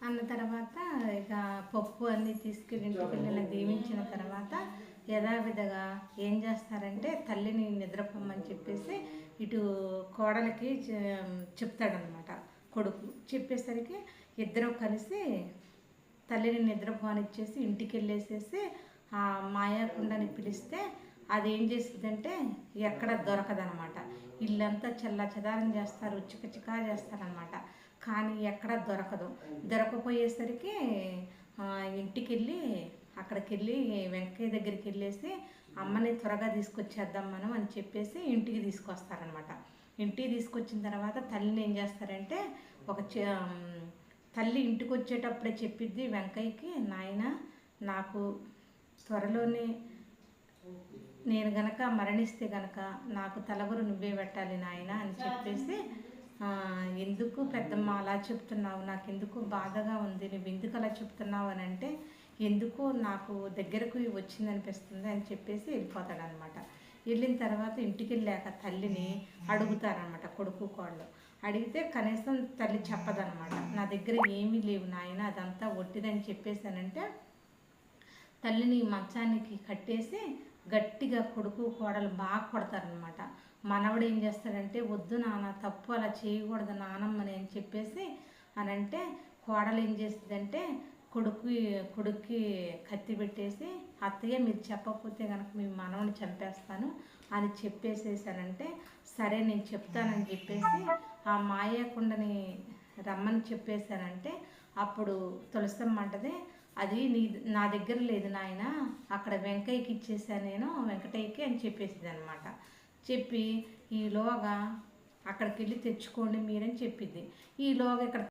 అన్న తర్వాత ఇక పప్పు అన్నీ తీసుకెళ్ళి ఇంటి వెళ్ళి దీవించిన తర్వాత యథావిధిగా ఏం చేస్తారంటే తల్లిని నిద్రపోమని చెప్పేసి ఇటు కోడలికి చె- చెప్తాడనమాట కొడుకు. చెప్పేసరికి ఇద్దరు కలిసి తల్లిని నిద్రపోనిచ్చేసి ఇంటికి వెళ్ళేసేసి ఆ మాయాకుండని పిలిస్తే అది ఏం చేస్తుందంటే ఎక్కడ దొరకదనమాట ఇల్లంతా చల్ల చదారం చేస్తారు చికచికా చికా చేస్తారనమాట కానీ ఎక్కడ దొరకదు. దొరకపోయేసరికి ఇంటికి వెళ్ళి అక్కడికి వెళ్ళి వెంకయ్య దగ్గరికి వెళ్ళేసి అమ్మని త్వరగా తీసుకొచ్చేద్దాం మనం అని చెప్పేసి ఇంటికి తీసుకొస్తారనమాట. ఇంటికి తీసుకొచ్చిన తర్వాత తల్లిని ఏం చేస్తారంటే ఒక చే- తల్లి ఇంటికి వచ్చేటప్పుడే చెప్పిద్ది వెంకయ్యకి నాయన నాకు త్వరలోనే నేను గనక మరణిస్తే గనక నాకు తలగురు నువ్వే పెట్టాలి నాయన అని చెప్పేసి ఎందుకు పెద్దమ్మ అలా చెప్తున్నావు? నాకు ఎందుకు బాధగా ఉంది. నువ్వు ఎందుకు అలా చెప్తున్నావు అని అంటే ఎందుకు నాకు దగ్గరకు వచ్చింది అనిపిస్తుంది అని చెప్పేసి వెళ్ళిపోతాడనమాట. వెళ్ళిన తర్వాత ఇంటికి వెళ్ళాక తల్లిని అడుగుతారనమాట కొడుకు కోళ్ళు అడిగితే కనీసం తల్లి చెప్పదనమాట. నా దగ్గర ఏమీ లేవు నాయన అదంతా ఒట్టిదని చెప్పేసానంటే తల్లిని మంచానికి కట్టేసి గట్టిగా కొడుకు కోడలు బాగా కొడతారనమాట మనవడు ఏం చేస్తాడంటే వద్దు నాన్న తప్పు అలా చేయకూడదు నానమ్మని అని చెప్పేసి అని అంటే కోడలు ఏం చేస్తుందంటే కొడుకు కొడుక్కి కత్తి పెట్టేసి అత్తయ్య మీరు చెప్పకపోతే కనుక మీ మనవని చంపేస్తాను అని చెప్పేసేసానంటే సరే నేను చెప్తానని చెప్పేసి ఆ మాయాకుండని రమ్మని చెప్పేశానంటే అప్పుడు తులసమ్మ అంటది అది నీ నా దగ్గర లేదు నాయన అక్కడ వెంకయ్యకి ఇచ్చేసాను నేను వెంకటయ్యకి అని చెప్పేసింది అనమాట చెప్పి ఈలోగా అక్కడికి వెళ్ళి తెచ్చుకోండి మీరని చెప్పింది ఈలోగా ఇక్కడ